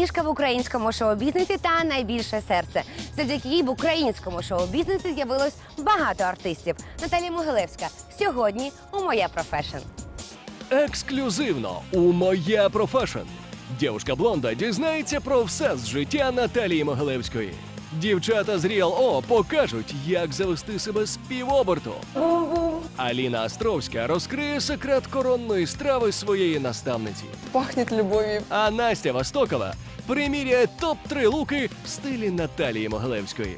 Ніжка в українському шоу-бізнесі та найбільше серце. Завдяки їй в українському шоу-бізнесі з'явилось багато артистів. Наталія Могилевська сьогодні у моя профешн. Ексклюзивно у Моя Профешн. Дівушка блонда дізнається про все з життя Наталії Могилевської. Дівчата з Real O покажуть, як завести себе з півоборту. Аліна Островська розкриє секрет коронної страви своєї наставниці. Пахнет любов'ю. А Настя Востокова приміряє топ-3 луки в стилі Наталії Могилевської.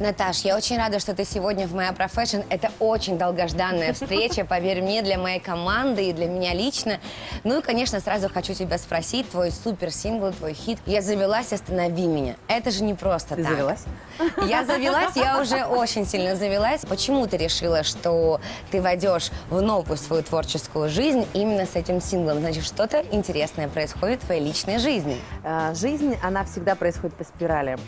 Наташ, я очень рада, что ты сегодня в моя профессион. Это очень долгожданная встреча, поверь мне, для моей команды и для меня лично. Ну и, конечно, сразу хочу тебя спросить, твой суперсингл, твой хит «Я завелась, останови меня». Это же не просто Ты так. завелась? Я завелась, я уже очень сильно завелась. Почему ты решила, что ты войдешь в новую свою творческую жизнь именно с этим синглом? Значит, что-то интересное происходит в твоей личной жизни. А, Жизнь, она всегда происходит по спирали.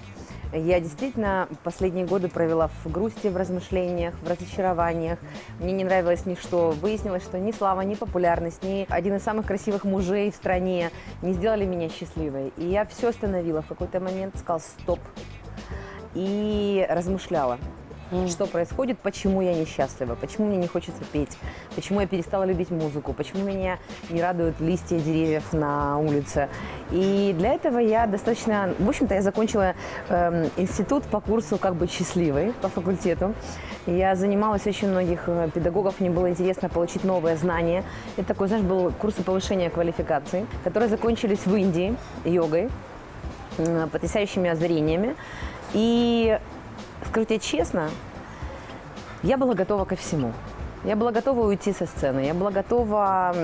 Я действительно последние годы провела в грусти, в размышлениях, в разочарованиях. Мне не нравилось ничто. Выяснилось, что ни слава, ни популярность, ни один из самых красивых мужей в стране не сделали меня счастливой. И я все остановила. В какой-то момент сказала «стоп» и размышляла. Что происходит, почему я несчастлива, почему мне не хочется петь, почему я перестала любить музыку, почему меня не радуют листья деревьев на улице. И для этого я достаточно... В общем-то, я закончила эм, институт по курсу «Как быть счастливой» по факультету. Я занималась очень многих э, педагогов, мне было интересно получить новые знания. Это такой, знаешь, был курсы повышения квалификации, которые закончились в Индии йогой, потрясающими озарениями. И скажу тебе честно, я была готова ко всему. Я была готова уйти со сцены, я была готова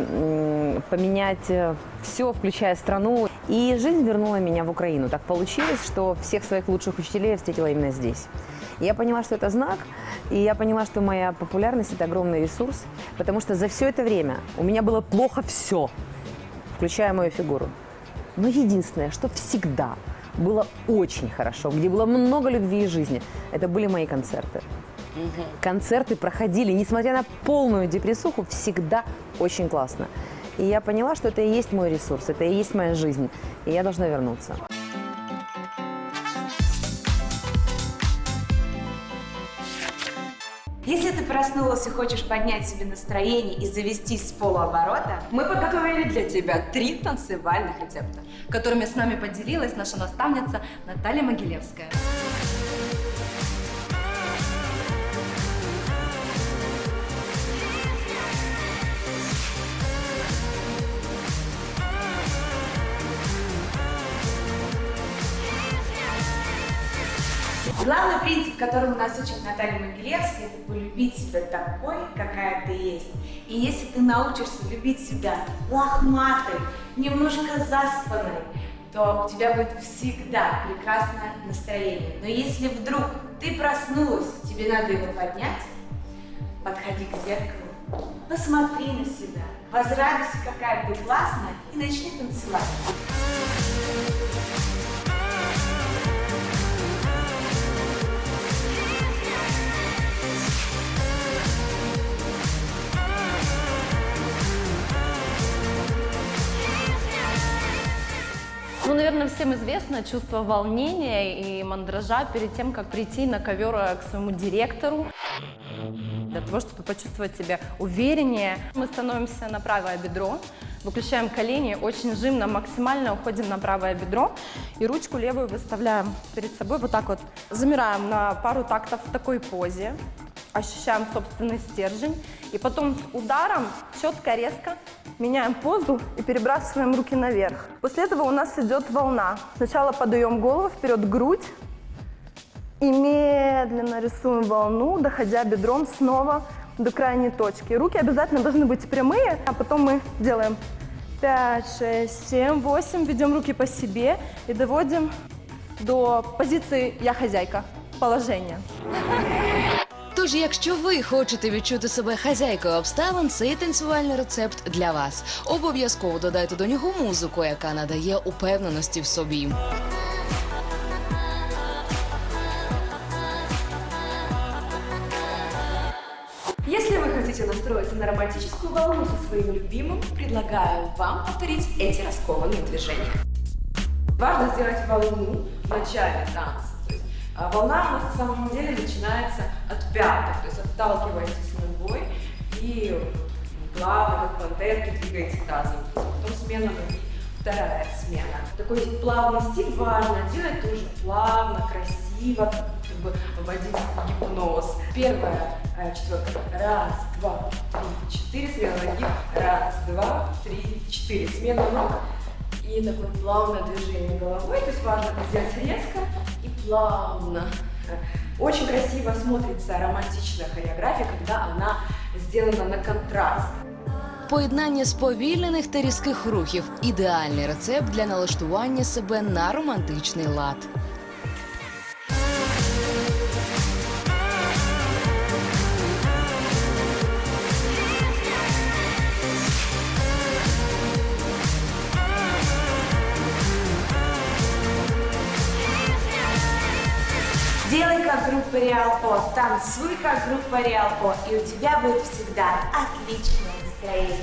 поменять все, включая страну. И жизнь вернула меня в Украину. Так получилось, что всех своих лучших учителей я встретила именно здесь. Я поняла, что это знак, и я поняла, что моя популярность – это огромный ресурс, потому что за все это время у меня было плохо все, включая мою фигуру. Но единственное, что всегда было очень хорошо, где было много любви и жизни, это были мои концерты. Концерты проходили, несмотря на полную депрессуху, всегда очень классно. И я поняла, что это и есть мой ресурс, это и есть моя жизнь, и я должна вернуться. Проснулась и хочешь поднять себе настроение и завестись с полуоборота, мы подготовили для тебя три танцевальных рецепта, которыми с нами поделилась наша наставница Наталья Могилевская. Которому нас учит Наталья Могилевская, это полюбить себя такой, какая ты есть. И если ты научишься любить себя лохматой, немножко заспанной, то у тебя будет всегда прекрасное настроение. Но если вдруг ты проснулась, тебе надо его поднять, подходи к зеркалу, посмотри на себя, возрадуйся, какая ты классная, и начни танцевать. Ну, наверное, всем известно чувство волнения и мандража перед тем, как прийти на ковер э, к своему директору. Для того, чтобы почувствовать себя увереннее, мы становимся на правое бедро, выключаем колени, очень жимно, максимально уходим на правое бедро и ручку левую выставляем перед собой вот так вот. Замираем на пару тактов в такой позе, ощущаем собственный стержень и потом с ударом четко, резко меняем позу и перебрасываем руки наверх. После этого у нас идет волна. Сначала подаем голову вперед, грудь, и медленно рисуем волну, доходя бедром снова до крайней точки. Руки обязательно должны быть прямые, а потом мы делаем 5, 6, 7, 8, ведем руки по себе и доводим до позиции «я хозяйка» положения. Тож, якщо ви хочете відчути себе хазяйкою обставин, цей танцювальний рецепт для вас. Обов'язково додайте до нього музику, яка надає упевненості в собі. Если вы хотите хотите настроиться на романтическую волну со своим любимым, предлагаю вам повторить эти раскованные движения. Важно сделать волну в начале танца. А, волна у нас на самом деле начинается от пяток, то есть отталкиваетесь ногой и плавно, как пантерки, двигаете тазом. Потом смена ноги, вторая смена. Такой плавный стиль важно делать тоже плавно, красиво, как бы вводить гипноз. Первая э, четверка. Раз, два, три, четыре. Смена ноги. Раз, два, три, четыре. Смена ног. И такое плавное движение головой. То есть важно сделать резко и плавно. Очень красиво смотрится романтичная хореография, когда она сделана на контраст. Поєднання сповільнених та різких рухів ідеальний рецепт для налаштування себе на романтичний лад. Группа Реал О, танцуй как группа Реал О, и у тебя будет всегда отличное настроение.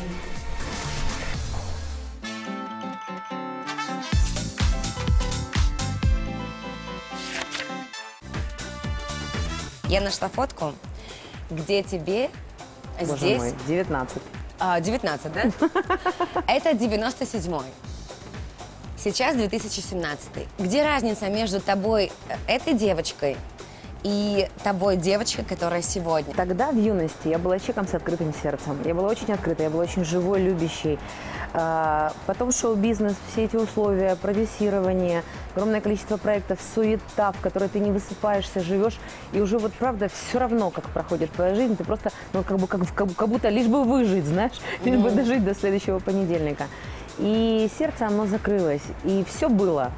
Я нашла фотку, где тебе Боже здесь... мой, 19. А, 19, да? Это 97-й. Сейчас 2017. Где разница между тобой, э, этой девочкой, и тобой, девочкой, которая сегодня? Тогда, в юности, я была человеком с открытым сердцем. Я была очень открытой, я была очень живой, любящей. А, Потом шоу-бизнес, все эти условия, продюсирование, огромное количество проектов, суета, в которой ты не высыпаешься, живешь. И уже вот правда все равно, как проходит твоя жизнь. Ты просто, ну, как, бы, как, как, как будто лишь бы выжить, знаешь, лишь бы дожить до следующего понедельника. И сердце, оно закрылось, и все было.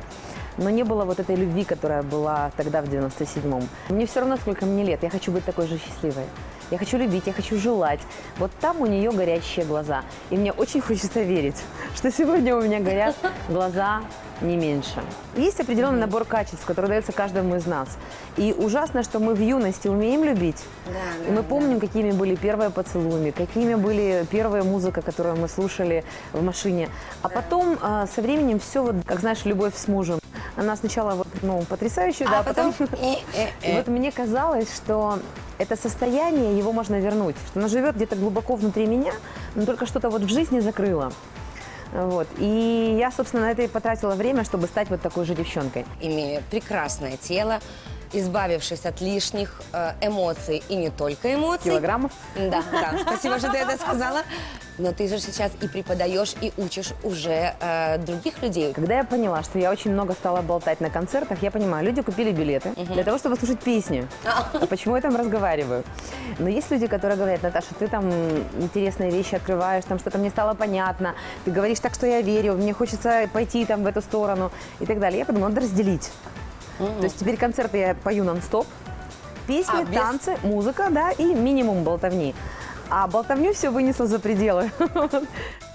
Но не было вот этой любви, которая была тогда в 97-м. Мне все равно, сколько мне лет, я хочу быть такой же счастливой. Я хочу любить, я хочу желать. Вот там у нее горящие глаза. И мне очень хочется верить, что сегодня у меня горят глаза не меньше. Есть определенный набор качеств, который дается каждому из нас. И ужасно, что мы в юности умеем любить. Да, И мы помним, какими были первые поцелуи, какими были первая музыка, которую мы слушали в машине. А потом а, со временем все, вот, как знаешь, любовь с мужем. Она сначала вот, ну, потрясающая, да, А потом... и- и- и и. вот мне казалось, что это состояние, его можно вернуть, что оно живет где-то глубоко внутри меня, но только что-то вот в жизни закрыло. Вот. И я, собственно, на это и потратила время, чтобы стать вот такой же девчонкой. имея прекрасное тело, избавившись от лишних э, эмоций и не только эмоций. Килограммов. Да, да, спасибо, что ты это сказала. Но ты же сейчас и преподаешь, и учишь уже э, других людей. Когда я поняла, что я очень много стала болтать на концертах, я понимаю, люди купили билеты для того, чтобы слушать песни. А почему я там разговариваю? Но есть люди, которые говорят, Наташа, ты там интересные вещи открываешь, там что-то мне стало понятно, ты говоришь так, что я верю, мне хочется пойти там в эту сторону и так далее. Я подумала, надо разделить. То есть теперь концерты я пою нон-стоп, песни, А, без- танцы, музыка, да, и минимум болтовни. А болтовню все вынесла за пределы.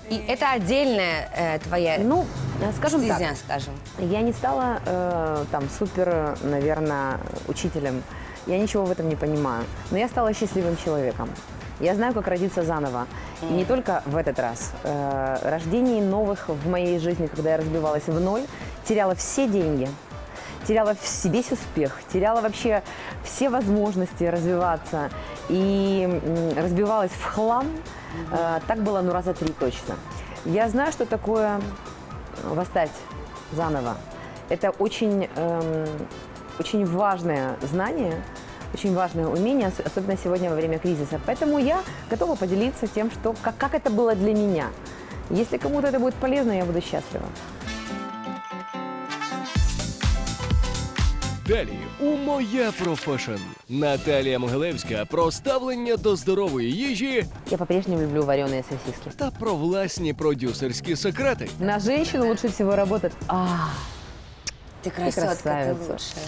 И это отдельная э, твоя Ну, э, скажем так, стезя, скажем. Я не стала э, там супер, наверное, учителем. Я ничего в этом не понимаю. Но я стала счастливым человеком. Я знаю, как родиться заново. И не только в этот раз. Э, рождение новых в моей жизни, когда я разбивалась в ноль, теряла все деньги, теряла весь успех, теряла вообще все возможности развиваться и разбивалась в хлам. Э, так было, ну, раза три точно. Я знаю, что такое восстать заново. Это очень, эм, очень важное знание, очень важное умение, ос- особенно сегодня во время кризиса. Поэтому я готова поделиться тем, что, как, как это было для меня. Если кому-то это будет полезно, я буду счастлива. Далі у Моя профешн Наталія Могилевська про ставлення до здорової їжі Я по-прежнему люблю вареные сосиски. та про власні продюсерські секрети. На женщину лучше всего работает. А, Ты красотка, ты красавица. лучшая.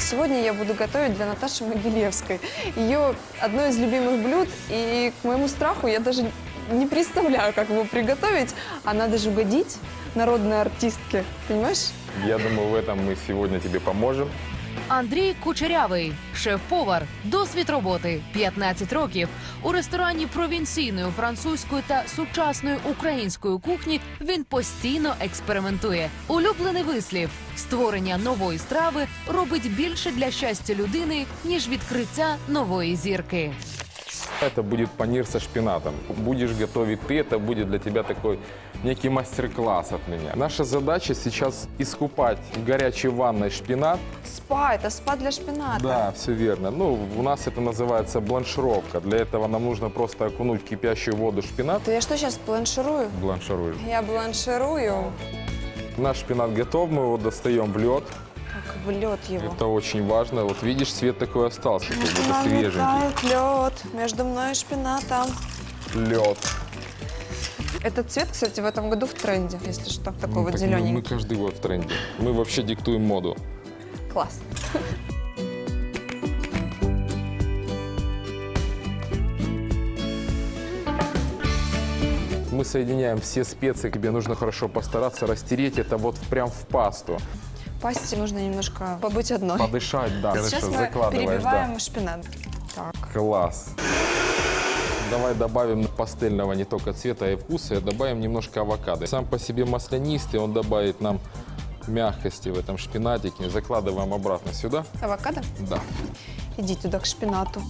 Сегодня я буду готовить для Наташи Могилевской. Ее одно из любимых блюд, и к моему страху я даже не представляю, как его приготовить, а надо же угодить Народной артистке, понимаешь? Я думаю, в этом мы сегодня тебе поможем. Андрій Кучерявий, шеф-повар, досвід роботи 15 років. У ресторані провінційної французької та сучасної української кухні він постійно експериментує. Улюблений вислів створення нової страви робить більше для щастя людини ніж відкриття нової зірки. Это будет панир со шпинатом. Будешь готовить ты, это будет для тебя такой некий мастер-класс от меня. Наша задача сейчас искупать в горячей ванной шпинат. Спа, это спа для шпината. Да, все верно. Ну, у нас это называется бланшировка. Для этого нам нужно просто окунуть в кипящую воду шпинат. То я что сейчас бланширую? Бланшируешь. Я бланширую. Наш шпинат готов, мы его достаем в лед. В лед его. Это очень важно. Вот видишь, цвет такой остался, как будто свеженький. Лед между мной и шпинатом. Лед. Этот цвет, кстати, в этом году в тренде, если что, такой Ну, вот так мы- зелененький. мы каждый год в тренде. Мы вообще диктуем моду. Класс. Мы соединяем все специи. Тебе нужно хорошо постараться растереть это вот прям в пасту. Пасте нужно немножко побыть одной. Подышать, да. Сейчас Хорошо, мы закладываешь, перебиваем шпинат. Так. да. Класс. Давай добавим пастельного не только цвета и вкуса, и добавим немножко авокадо. Сам по себе маслянистый, он добавит нам мягкости в этом шпинатике. Закладываем обратно сюда. Авокадо? Да. Иди туда, к шпинату.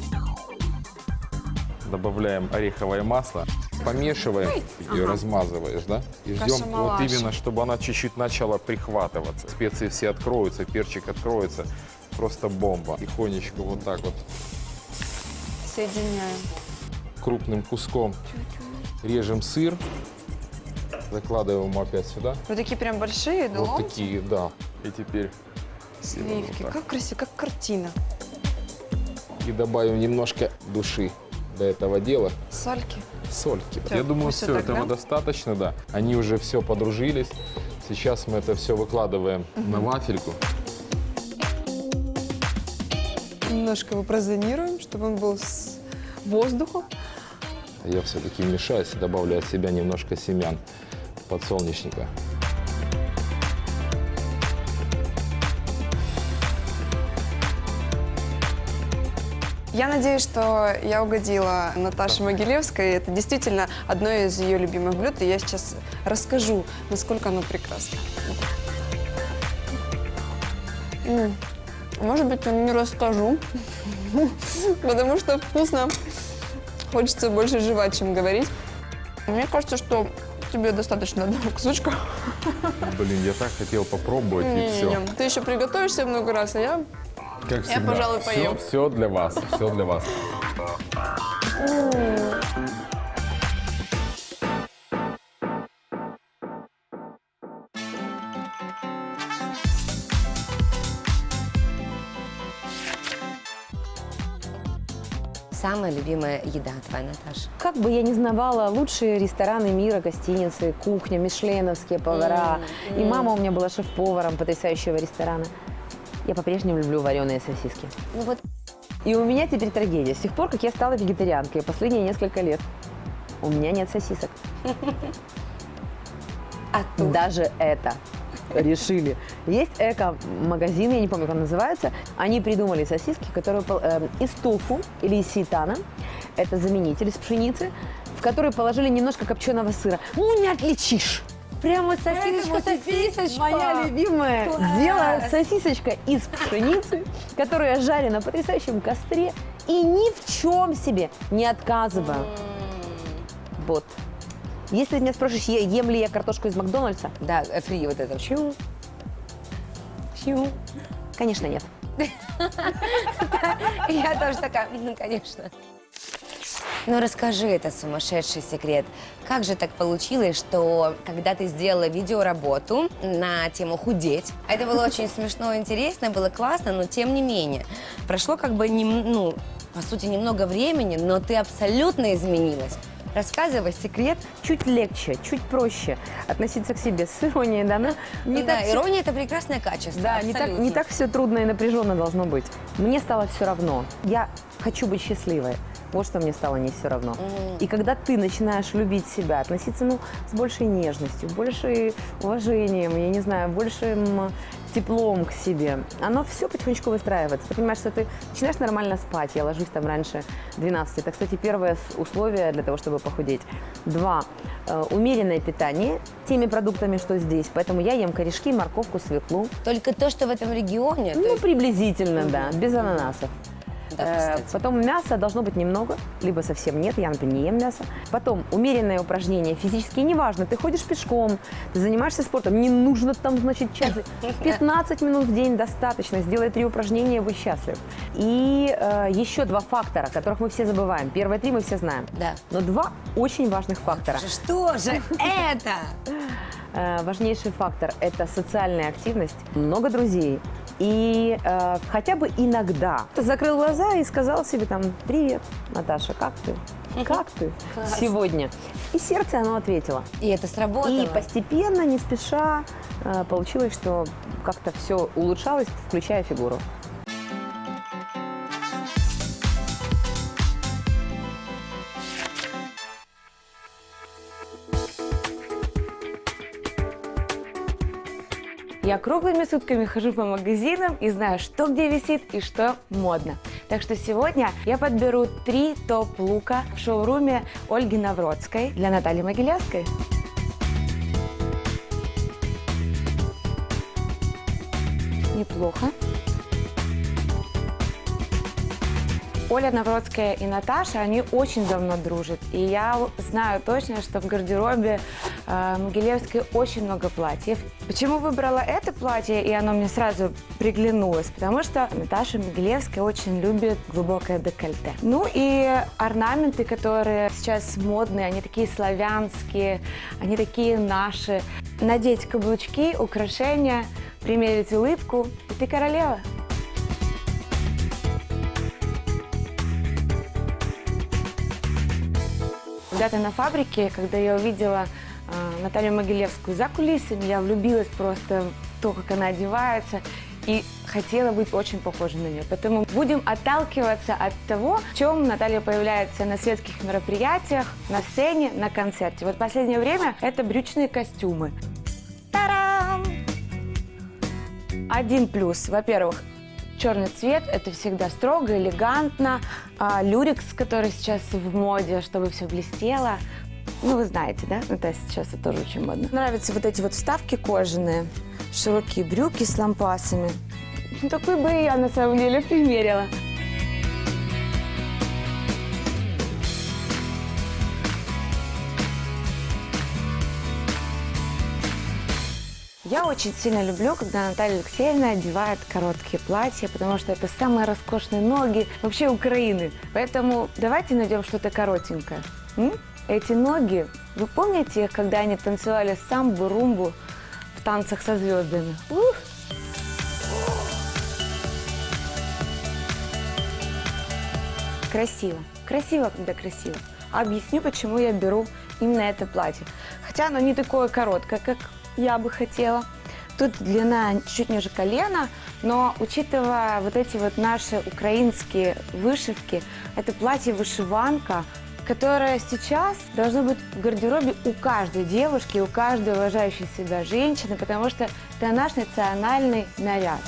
Добавляем ореховое масло. Помешиваем, ее размазываешь, да? И ждем вот именно, чтобы она чуть-чуть начала прихватываться. Специи все откроются, перчик откроется. Просто бомба. Тихонечко вот так вот Соединяем. крупным куском режем сыр. Закладываем опять сюда. Вот такие прям большие, да, Вот ломти? такие, да. И теперь Сливки. вот. Как красиво, как картина. И добавим немножко души до этого дела. Сольки. Сольки. Всё, Я думаю, все, так, этого да? достаточно, да. Они уже все подружились. Сейчас мы это все выкладываем на вафельку. Немножко его прозонируем, чтобы он был с воздухом. Я все-таки мешаюсь и добавлю от себя немножко семян подсолнечника. Я надеюсь, что я угодила Наташе Могилевской. Это действительно одно из ее любимых блюд. И я сейчас расскажу, насколько оно прекрасно. М, Может быть, не расскажу, потому что вкусно. Хочется больше жевать, чем говорить. Мне кажется, что тебе достаточно одного кусочка. Блин, я так хотел попробовать и все. Не-не-не. Ты еще приготовишься много раз, а я Как Я, пожалуй, поем. Все, все для вас, все для вас. Самая любимая еда твоя, Наташа? Как бы я не знавала лучшие рестораны мира, гостиницы, кухня, мишленовские повара. И мама у меня была шеф-поваром потрясающего ресторана. Я по-прежнему люблю вареные сосиски. Ну вот И у меня теперь трагедия. С тех пор, как я стала вегетарианкой, последние несколько лет, у меня нет сосисок. а тут Даже это решили. Есть эко-магазин, я не помню, как он называется. Они придумали сосиски, которые э, из тофу или из сейтана. Это заменитель из пшеницы, в который положили немножко копченого сыра. Ну, не отличишь. Прямо сосисочка, сосисочка. Моя любимая дело сосисочка из пшеницы, которая жарена на потрясающем костре и ни в чем себе не отказываю. Вот. Если ты меня е- ем ли я картошку из Макдональдса, Да, э, фри вот это. Чу. Чу. конечно, нет. Я тоже такая, ну, конечно. Ну, расскажи этот сумасшедший секрет. Как же так получилось, что когда ты сделала видеоработу на тему худеть, это было очень смешно, интересно, было классно, но тем не менее, прошло как бы, нем- ну, по сути, немного времени, но ты абсолютно изменилась. Рассказывай секрет. Чуть легче, чуть проще относиться к себе с иронией, да, но не да, так всё- ирония это прекрасное качество. Да, не так, не так все трудно и напряженно должно быть. Мне стало все равно. Я хочу быть счастливой. Вот что мне стало не все равно. И когда ты начинаешь любить себя, относиться ну, с большей нежностью, большей уважением, я не знаю, большим теплом к себе, оно все потихонечку выстраивается. Ты понимаешь, что ты начинаешь нормально спать. Я ложусь там раньше 12. Это, кстати, первое условие для того, чтобы похудеть. Два. Э, Умеренное питание теми продуктами, что здесь. Поэтому я ем корешки, морковку, свеклу. Только то, что в этом регионе. Ну, есть- приблизительно, да, без ананасов. Да, Э, кстати. Потом мяса должно быть немного, либо совсем нет, я, например, не ем мясо. Потом умеренное упражнение физические, неважно, ты ходишь пешком, ты занимаешься спортом, не нужно там, значит, час. 15 минут в день достаточно, сделай три упражнения, вы счастлив. И э, еще два фактора, которых мы все забываем. Первые три мы все знаем. Да. Но два очень важных фактора. Что же это? Э, важнейший фактор – это социальная активность, много друзей. И э, хотя бы иногда закрыл глаза и сказал себе там «Привет, Наташа, как ты? Как ты сегодня?» И сердце оно ответило. И это сработало. И постепенно, не спеша, э, получилось, что как-то все улучшалось, включая фигуру. Я круглыми сутками хожу по магазинам и знаю, что где висит и что модно. Так что сегодня я подберу три топ-лука в шоуруме Ольги Навродской для Натальи Могилевской. Неплохо. Оля Навродская и Наташа, они очень давно дружат. И я знаю точно, что в гардеробе э, Могилевской очень много платьев. Почему выбрала это платье, и оно мне сразу приглянулось? Потому что Наташа Могилевская очень любит глубокое декольте. Ну и орнаменты, которые сейчас модные, они такие славянские, они такие наши. Надеть каблучки, украшения, примерить улыбку, и ты королева. Когда-то на фабрике, когда я увидела э, Наталью Могилевскую за кулисами, я влюбилась просто в то, как она одевается, и хотела быть очень похожей на нее. Поэтому будем отталкиваться от того, в чем Наталья появляется на светских мероприятиях, на сцене, на концерте. Вот последнее время это брючные костюмы. Тарам! Один плюс. Во-первых, черный цвет – это всегда строго, элегантно. А, люрикс, который сейчас в моде, чтобы все блестело. Ну, вы знаете, да? Ну, то есть сейчас это тоже очень модно. Нравятся вот эти вот вставки кожаные, широкие брюки с лампасами. Ну, Такой бы и я, на самом деле, примерила. Я очень сильно люблю, когда Наталья Алексеевна одевает короткие платья, потому что это самые роскошные ноги вообще Украины. Поэтому давайте найдем что-то коротенькое. М? Эти ноги, вы помните их, когда они танцевали самбу, румбу в танцах со звездами? Ух! Красиво. Красиво, когда красиво. Объясню, почему я беру именно это платье. Хотя оно не такое короткое, как я бы хотела. Тут длина чуть ниже колена, но учитывая вот эти вот наши украинские вышивки, это платье-вышиванка, которое сейчас должно быть в гардеробе у каждой девушки, у каждой уважающей себя женщины, потому что это наш национальный наряд.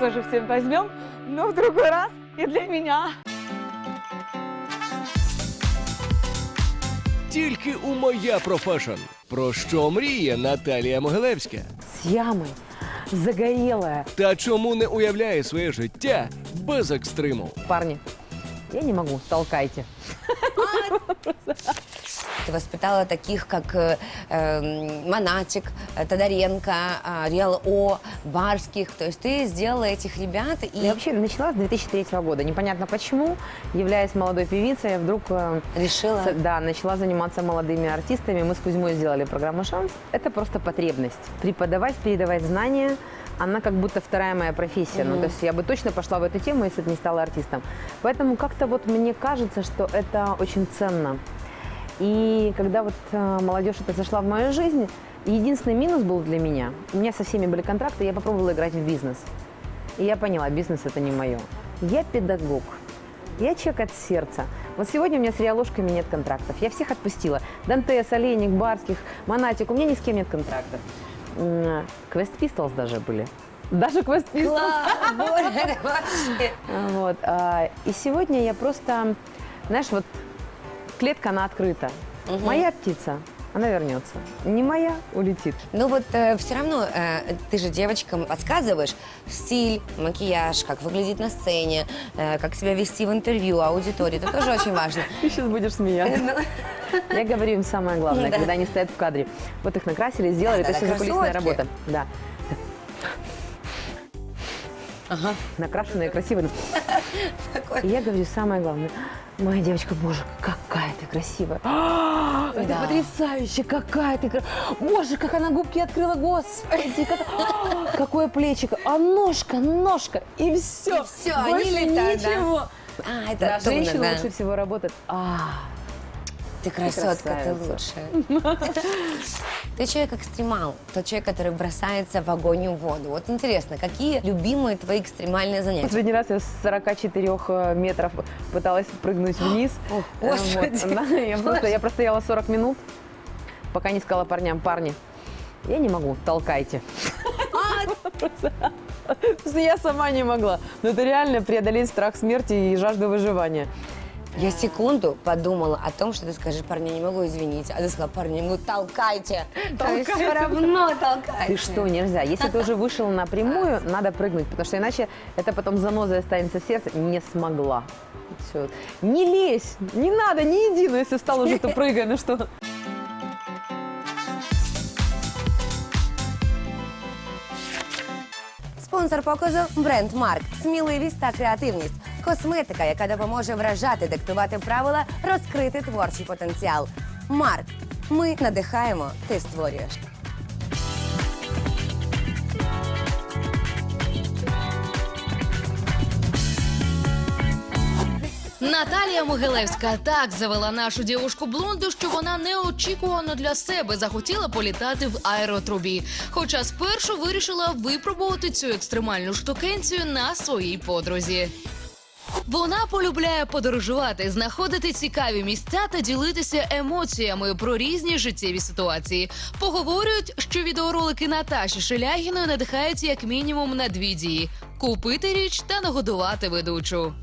Тоже всем возьмем, но в другой раз и для меня. Тільки у моя профешн. Про що мріє Наталія Могилевська? С ямой, загорелая. Та чому не уявляє своє життя без екстриму? Парни, я не могу, толкайте. Ты воспитала таких, как э, э, Монатик, э, Тодоренко, э, Реал О, Барских. То есть ты сделала этих ребят и Я вообще начала с 2003 года. Непонятно почему, являясь молодой певицей, я вдруг э, решила... с- да, начала заниматься молодыми артистами. Мы с Кузьмой сделали программу «Шанс». Это просто потребность. Преподавать, передавать знания, она как будто вторая моя профессия. Ну, то есть я бы точно пошла в эту тему, если бы не стала артистом. Поэтому как-то вот мне кажется, что это очень ценно. И когда вот э, молодежь это зашла в мою жизнь, единственный минус был для меня. У меня со всеми были контракты, я попробовала играть в бизнес. И я поняла, бизнес это не мое. Я педагог. Я человек от сердца. Вот сегодня у меня с Риаложками нет контрактов. Я всех отпустила. Дантес, Олейник, Барских, Монатик. У меня ни с кем нет контрактов. Квест Pistols даже были. Даже Квест Pistols. Вообще. Вот. а, И сегодня я просто, знаешь, вот клетка, она открыта. Моя птица, она вернется. Не моя, улетит. Ну вот все равно э, ты же девочкам подсказываешь стиль, макияж, как выглядеть на сцене, э, как себя вести в интервью, аудитории. Это тоже очень важно. Ты сейчас будешь смеяться. Я говорю им самое главное, Да. когда они стоят в кадре. Вот их накрасили, сделали, это все закулисная работа. Да. Ага. Накрашенные, красивые. Такой. И я говорю самое главное. Моя девочка, боже, какая ты красивая. А, Это Да. потрясающе, какая ты кра- Боже, как она губки открыла, господи. как- А, Какое плечико. А ножка, ножка. И все. всё, они летают, да. ничего. А, это Да, женщина да. лучше всего работает. А, Ты красотка, ты лучшая. Ты человек-экстремал, тот человек, который бросается в огонь и в воду. Вот интересно, какие любимые твои экстремальные занятия? Последний раз я с 44 метров пыталась прыгнуть вниз. О, Э, Господи. вот. Да, я, просто, я простояла 40 минут, пока не сказала парням, парни, я не могу, толкайте. Я сама не могла. Но это реально преодолеть страх смерти и жажду выживания. Я секунду подумала о том, что ты скажешь, парни, не могу, извините. А ты сказала, парни, не могу, толкайте. То есть все равно толкайте. Ты что, нельзя. Если ты уже вышел напрямую, надо прыгнуть, потому что иначе это потом занозой останется в сердце. Не смогла. Всё. Не лезь, не надо, не иди, но если встал уже, то прыгай, ну что. Спонсор показу бренд Марк. Сміливість та креативність. Косметика, яка допоможе вражати, диктувати правила, розкрити творчий потенціал. Марк. Ми надихаємо, ти створюєш. Наталія Могилевська так завела нашу дівушку блонду, що вона неочікувано для себе захотіла політати в аеротрубі. Хоча спершу вирішила випробувати цю екстремальну штукенцію на своїй подрузі. Вона полюбляє подорожувати, знаходити цікаві місця та ділитися емоціями про різні життєві ситуації. Поговорюють, що відеоролики Наташі Шелягіної надихають як мінімум на дві дії: купити річ та нагодувати ведучу.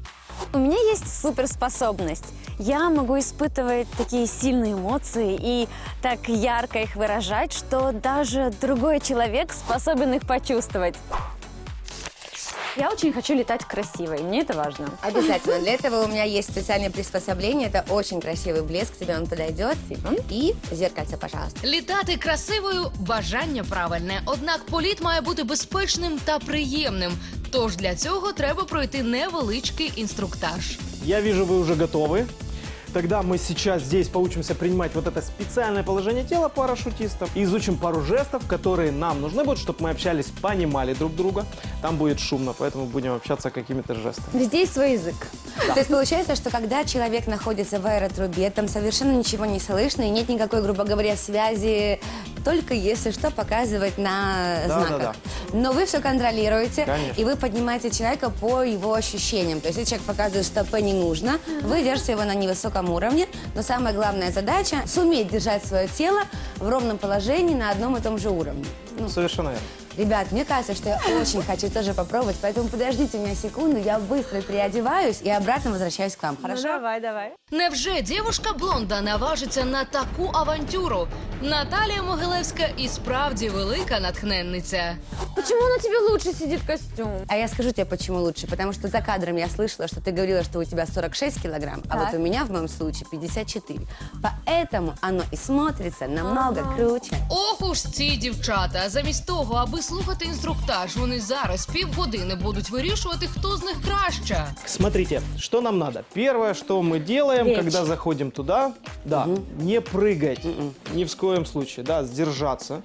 У меня есть суперспособность. Я могу испытывать такие сильные эмоции и так ярко их выражать, что даже другой человек способен их почувствовать. Я очень хочу летать красиво, и мне это важно. Обязательно. Для этого у меня есть специальное приспособление. Это очень красивый блеск, тебе он подойдет. И зеркальце, пожалуйста. Літати красивою бажання правильне, однак політ має бути безпечним та приємним. Тож для цього треба пройти невеличкий інструктаж. Я вижу, вы уже готовы. Тогда мы сейчас здесь поучимся принимать вот это специальное положение тела парашютистов. И изучим пару жестов, которые нам нужны будут, чтобы мы общались, понимали друг друга. Там будет шумно, поэтому будем общаться какими-то жестами. Везде есть свой язык. То есть получается, что когда человек находится в аэротрубе, там совершенно ничего не слышно и нет никакой, грубо говоря, связи, только если что показывать на Да, знаках. да, Но вы все контролируете, Конечно. и вы поднимаете человека по его ощущениям. То есть если человек показывает, что П не нужно, вы держите его на невысоком уровне. Но самая главная задача – суметь держать свое тело в ровном положении на одном и том же уровне. Ну, Совершенно верно. Ребят, мне кажется, что я очень хочу тоже попробовать, поэтому подождите меня секунду, я быстро переодеваюсь и обратно возвращаюсь к вам. Хорошо? давай, давай. Невже дівушка блонда наважиться на таку авантюру? Наталія Могилевська і справді велика натхненниця. Почему на тебе лучше сидит костюм? А я скажу тебе, почему лучше. Потому что за кадром я слышала, что ты говорила, что у тебя 46 килограмм, а вот у меня в моем случае 54. Поэтому оно и смотрится намного круче. Ох уж ці дівчата. Замість того, аби слухати інструктаж, вони зараз півгодини будуть вирішувати, хто з них краща. Смотрите, что нам надо. Первое, что мы делаем, Лечь. когда заходим туда, да, не прыгать, ни в коем случае, да, сдержаться.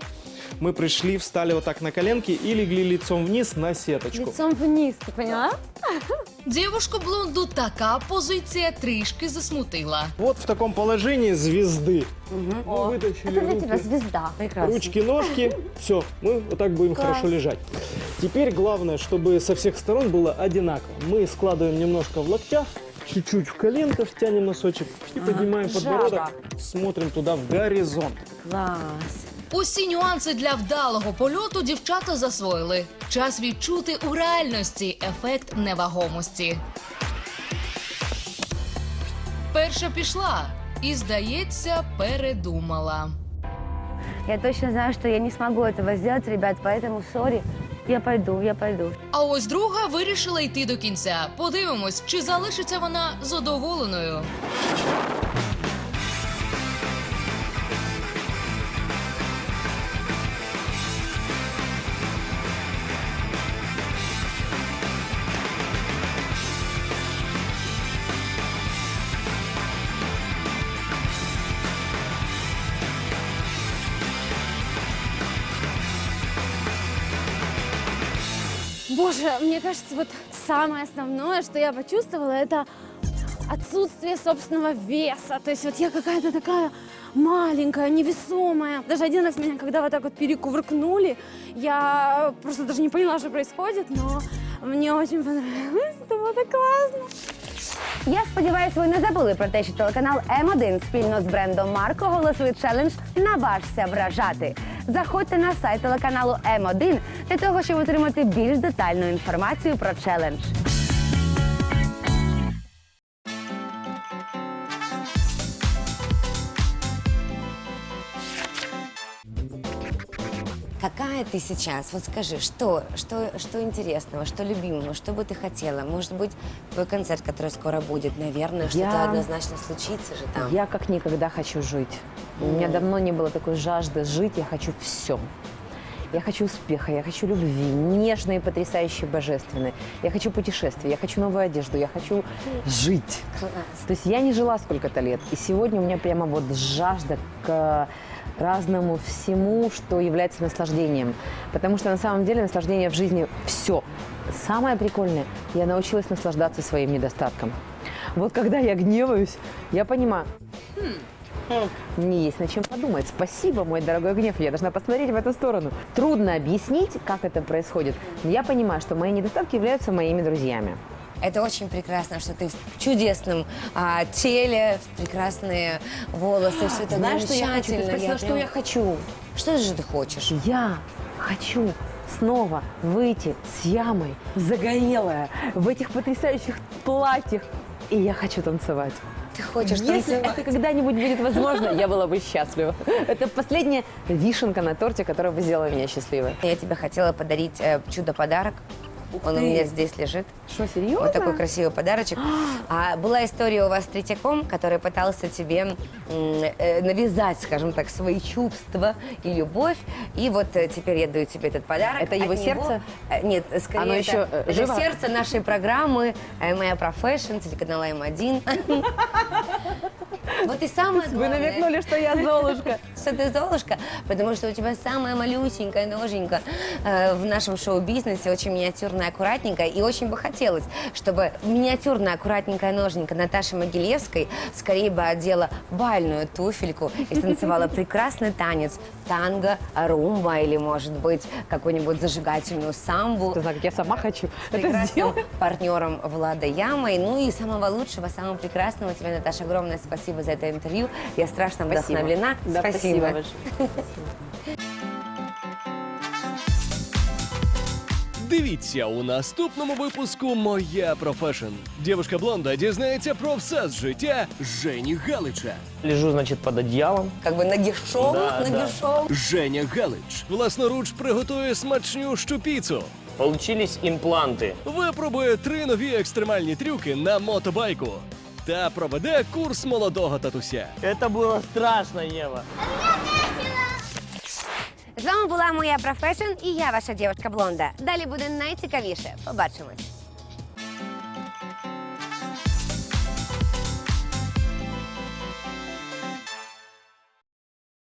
мы пришли, встали вот так на коленки и легли лицом вниз на сеточку. Лицом вниз, ты поняла? Дівушку блонду така позиція трішки засмутила. Вот в таком положении звезды. Мы вытащили Это для тебя руки, звезда. Прекрасно. ручки, ножки. Все, мы вот так будем хорошо лежать. Теперь главное, чтобы со всех сторон было одинаково. Мы складываем немножко в локтях, чуть-чуть в коленках, тянем носочек и поднимаем подбородок, смотрим туда в горизонт. Класс. Усі нюанси для вдалого польоту дівчата засвоїли. Час відчути у реальності ефект невагомості. Перша пішла і, здається, передумала. Я точно знаю, что я не смогу этого сделать, ребят, поэтому, сори, я пойду, я пойду. А ось друга вирішила йти до кінця. Подивимось, чи залишиться вона задоволеною. Боже, мне кажется, вот самое основное, что я почувствовала, это отсутствие собственного веса. То есть вот я какая-то такая маленькая, невесомая. Даже один раз меня, когда вот так вот перекувыркнули, я просто даже не поняла, что происходит, но мне очень понравилось. Это было так классно. Я сподіваюся, ви не забули про те, що телеканал М1 спільно з брендом Марко оголосили челендж Наважся вражати. Заходьте на сайт телеканалу М1 для того, щоб отримати більш детальну інформацію про челендж. Ты сейчас? Вот скажи, что, что, что интересного, что любимого, что бы ты хотела? Может быть, твой концерт, который скоро будет, наверное, что-то однозначно случится же там. Я как никогда хочу жить. У меня давно не было такой жажды жить, я хочу все. Я хочу успеха, я хочу любви, нежной, потрясающей, божественной. Я хочу путешествий, я хочу новую одежду, я хочу жить. То есть я не жила сколько-то лет. И сегодня у меня прямо вот жажда к разному всему, что является наслаждением. Потому что на самом деле наслаждение в жизни все. Самое прикольное, я научилась наслаждаться своим недостатком. Вот когда я гневаюсь, я понимаю, мне есть над чем подумать. Спасибо, мой дорогой гнев. Я должна посмотреть в эту сторону. Трудно объяснить, как это происходит. Но я понимаю, что мои недостатки являются моими друзьями. Это очень прекрасно, что ты в чудесном а, теле, прекрасные волосы, все это Знаешь, что я хочу? Ты спросила, что прям- я хочу. Что же ты хочешь? Я хочу снова выйти с ямой, загорелая, в этих потрясающих платьях. И я хочу танцевать. Ты хочешь Если танцевать? это когда-нибудь будет возможно, я была бы счастлива. Это последняя вишенка на торте, которая бы сделала меня счастливой. Я тебе хотела подарить э, чудо-подарок. Он у меня здесь лежит. Что, серьезно? Вот такой красивый подарочек. А, была история у вас с Третьяком, который пытался тебе м, э, навязать, скажем так, свои чувства и любовь. И вот э, теперь я даю тебе этот подарок. Это его него- сердце? э, Нет, скорее Оно это, еще, э, это живо? сердце нашей программы э, «Моя профессион», телеканала М1. Вот и самое Вы главное. намекнули, что я Золушка. что ты Золушка, потому что у тебя самая малюсенькая ноженька э, в нашем шоу-бизнесе, очень миниатюрная, аккуратненькая. И очень бы хотелось, чтобы миниатюрная, аккуратненькая ноженька Наташи Могилевской скорее бы одела бальную туфельку и станцевала прекрасный танец танго, румба или, может быть, какую-нибудь зажигательную самбу Ты знаешь, я сама хочу это сделать. партнером Влада Ямой. Ну и самого лучшего, самого прекрасного тебе, Наташа, огромное спасибо за это интервью. Я страшно Спасибо. вдохновлена. Да, спасибо большое. Дивіться у наступному випуску Моя профешн. Дівушка блонда дізнається про все з життя Жені Галича. Лежу, значит, под одеялом. Как бы нагишом, Да, да. нагишом. Женя Галич власноруч приготує смачнющу піцу. Получились импланты. Випробує три нові екстремальні трюки на мотобайку та проведе курс молодого татуся. Це було страшно, Єва. З вами була моя профешн і я ваша дівчинка блонда. Далі буде найцікавіше. Побачимось.